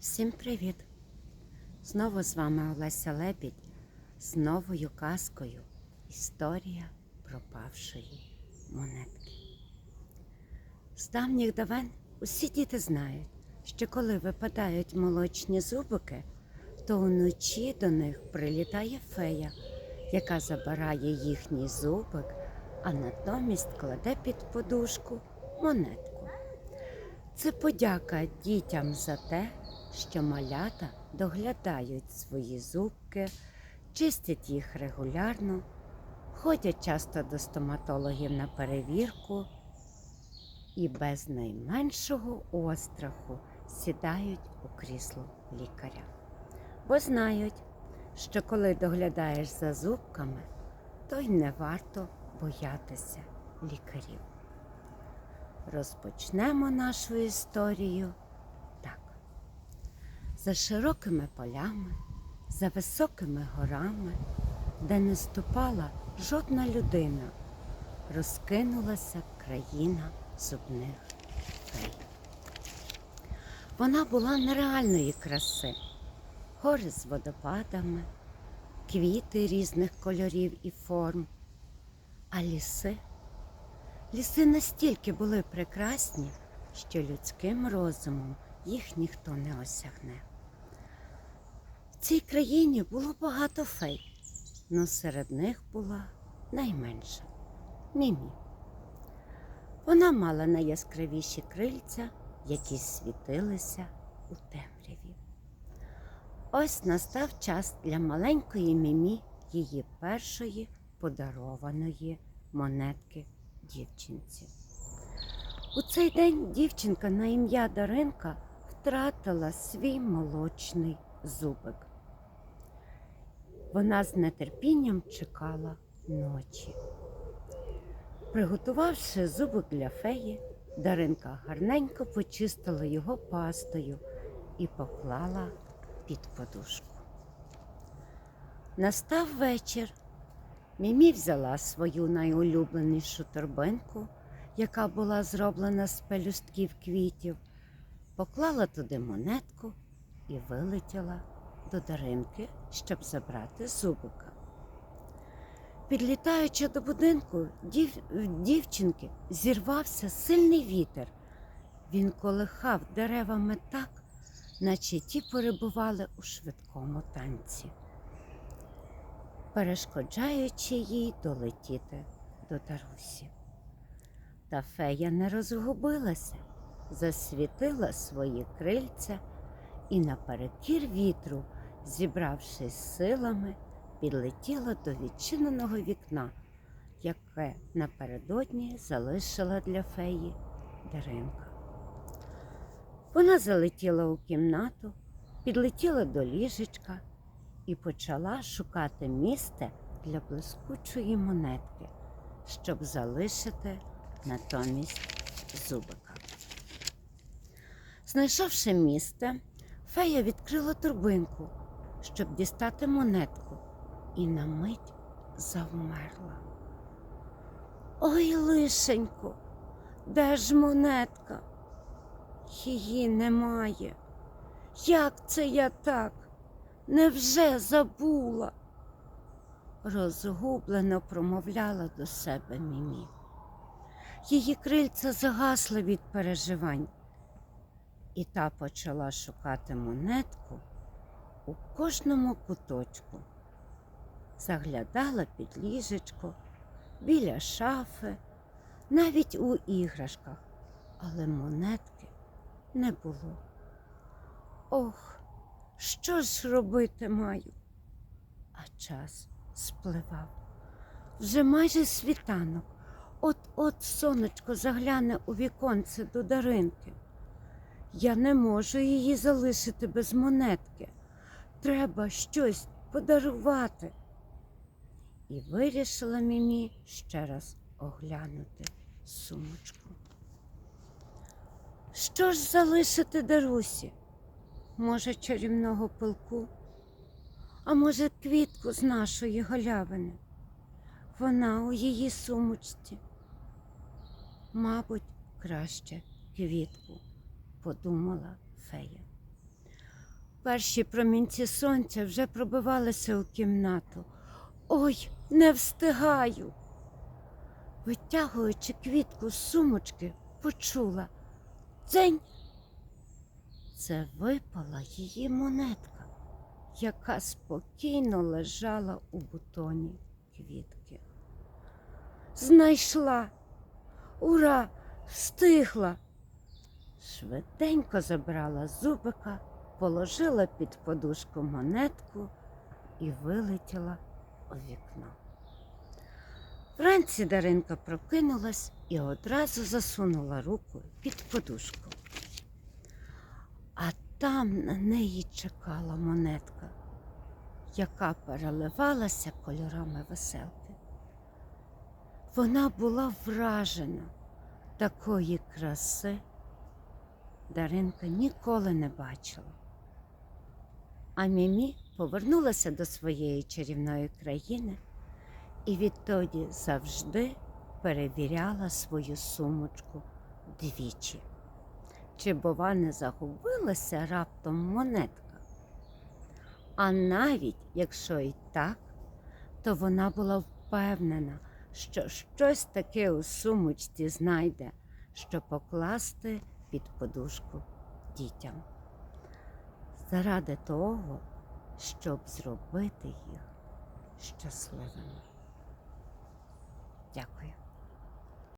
Всім привіт! Знову з вами Олеся Лебідь з новою казкою Історія пропавшої монетки. З давніх давен усі діти знають, що коли випадають молочні зубики, то вночі до них прилітає фея, яка забирає їхній зубик, а натомість кладе під подушку монетку. Це подяка дітям за те, що малята доглядають свої зубки, чистять їх регулярно, ходять часто до стоматологів на перевірку і без найменшого остраху сідають у крісло лікаря. Бо знають, що коли доглядаєш за зубками, то й не варто боятися лікарів. Розпочнемо нашу історію. За широкими полями, за високими горами, де не ступала жодна людина, розкинулася країна зубних фей. Вона була нереальної краси, гори з водопадами, квіти різних кольорів і форм, а ліси Ліси настільки були прекрасні, що людським розумом їх ніхто не осягне. В цій країні було багато фей, але серед них була найменша Мімі. Вона мала найяскравіші крильця, які світилися у темряві. Ось настав час для маленької Мімі її першої подарованої монетки дівчинці. У цей день дівчинка на ім'я Даринка втратила свій молочний зубик. Вона з нетерпінням чекала ночі. Приготувавши зубик для феї, Даринка гарненько почистила його пастою і поклала під подушку. Настав вечір. Мімі взяла свою найулюбленішу торбинку, яка була зроблена з пелюстків квітів, поклала туди монетку і вилетіла до Даринки, щоб забрати зубика. Підлітаючи до будинку, дів... дівчинки зірвався сильний вітер. Він колихав деревами так, наче ті перебували у швидкому танці перешкоджаючи їй долетіти до Дарусі. Та фея не розгубилася, засвітила свої крильця і наперекір вітру, зібравшись силами, підлетіла до відчиненого вікна, яке напередодні залишила для феї Даринка. Вона залетіла у кімнату, підлетіла до ліжечка і почала шукати місце для блискучої монетки, щоб залишити натомість зубика. Знайшовши місце, фея відкрила турбинку, щоб дістати монетку, і на мить завмерла. Ой, лишенько, де ж монетка? Її немає. Як це я так? Невже забула? Розгублено промовляла до себе Мімі. Її крильця загасли від переживань, і та почала шукати монетку у кожному куточку. Заглядала під ліжечко, біля шафи, навіть у іграшках, але монетки не було. Ох! Що ж робити маю? А час спливав. Вже майже світанок. От-от сонечко загляне у віконце до даринки. Я не можу її залишити без монетки. Треба щось подарувати. І вирішила Мімі ще раз оглянути сумочку. Що ж залишити Дарусі? Може, чарівного пилку, а може, квітку з нашої галявини. Вона у її сумочці. Мабуть, краще квітку, подумала фея. Перші промінці сонця вже пробивалися у кімнату. Ой, не встигаю. Витягуючи квітку з сумочки, почула дзень. Це випала її монетка, яка спокійно лежала у бутоні квітки. Знайшла. Ура! Встигла. Швиденько забрала зубика, положила під подушку монетку і вилетіла у вікно. Вранці Даринка прокинулась і одразу засунула руку під подушку. А там на неї чекала монетка, яка переливалася кольорами веселки. Вона була вражена такої краси. Даринка ніколи не бачила. А Мімі повернулася до своєї чарівної країни і відтоді завжди перевіряла свою сумочку двічі. Чи, бува, не загубилася раптом монетка? А навіть якщо і так, то вона була впевнена, що щось таке у сумочці знайде, що покласти під подушку дітям. Заради того, щоб зробити їх щасливими. Дякую.